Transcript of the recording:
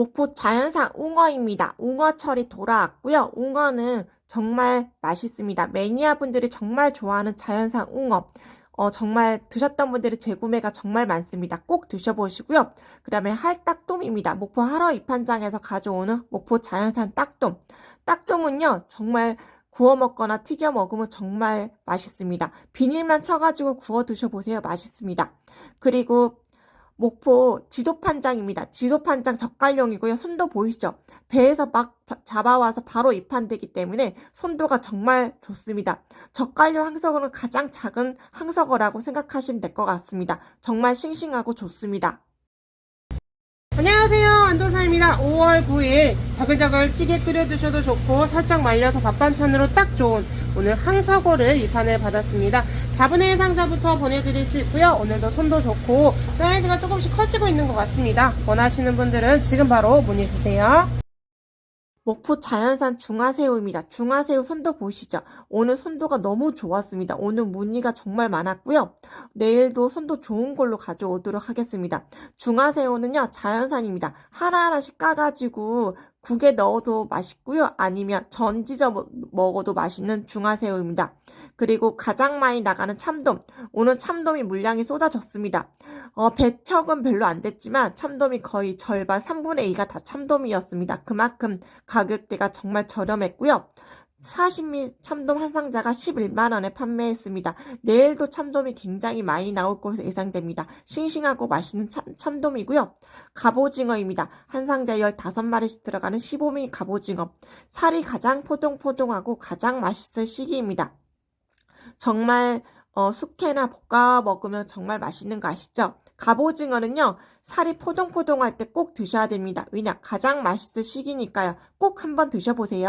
목포 자연산 웅어입니다. 웅어철이 돌아왔고요. 웅어는 정말 맛있습니다. 매니아 분들이 정말 좋아하는 자연산 웅어. 어, 정말 드셨던 분들이 재구매가 정말 많습니다. 꼭 드셔보시고요. 그 다음에 할딱돔입니다. 목포 하러 입한장에서 가져오는 목포 자연산 딱돔. 딱돔은요, 정말 구워 먹거나 튀겨 먹으면 정말 맛있습니다. 비닐만 쳐가지고 구워 드셔보세요. 맛있습니다. 그리고 목포 지도판장입니다. 지도판장 젓갈용이고요. 손도 보이시죠? 배에서 막 바- 잡아와서 바로 입한되기 때문에 손도가 정말 좋습니다. 젓갈용 항석어는 가장 작은 항석어라고 생각하시면 될 것 같습니다. 정말 싱싱하고 좋습니다. 안녕하세요 안도사입니다 5월 9일 자글자글 찌개 끓여 드셔도 좋고 살짝 말려서 밥 반찬으로 딱 좋은 오늘 항사고를 입판을 받았습니다. 4분의 1 상자부터 보내드릴 수 있고요. 오늘도 손도 좋고 사이즈가 조금씩 커지고 있는 것 같습니다. 원하시는 분들은 지금 바로 문의 주세요 목포 자연산 중화새우입니다. 중화새우 손도 보시죠. 오늘 손도가 너무 좋았습니다. 오늘 무늬가 정말 많았고요. 내일도 손도 좋은 걸로 가져오도록 하겠습니다. 중화새우는요, 자연산입니다. 하나하나씩 까가지고 국에 넣어도 맛있고요. 아니면 전지져 먹- 먹어도 맛있는 중화새우입니다. 그리고 가장 많이 나가는 참돔. 오늘 참돔이 물량이 쏟아졌습니다. 어, 배척은 별로 안 됐지만 참돔이 거의 절반 3분의 2가 다 참돔이었습니다. 그만큼 가격대가 정말 저렴했고요. 사시미 참돔 한 상자가 11만원에 판매했습니다. 내일도 참돔이 굉장히 많이 나올 것으로 예상됩니다. 싱싱하고 맛있는 참, 참돔이고요. 갑오징어입니다. 한 상자에 15마리씩 들어가는 15미 갑오징어. 살이 가장 포동포동하고 가장 맛있을 시기입니다. 정말 어, 숙회나 볶아 먹으면 정말 맛있는 거 아시죠? 갑오징어는요, 살이 포동포동할 때 꼭 드셔야 됩니다. 왜냐? 가장 맛있을 시기니까요. 꼭 한번 드셔보세요.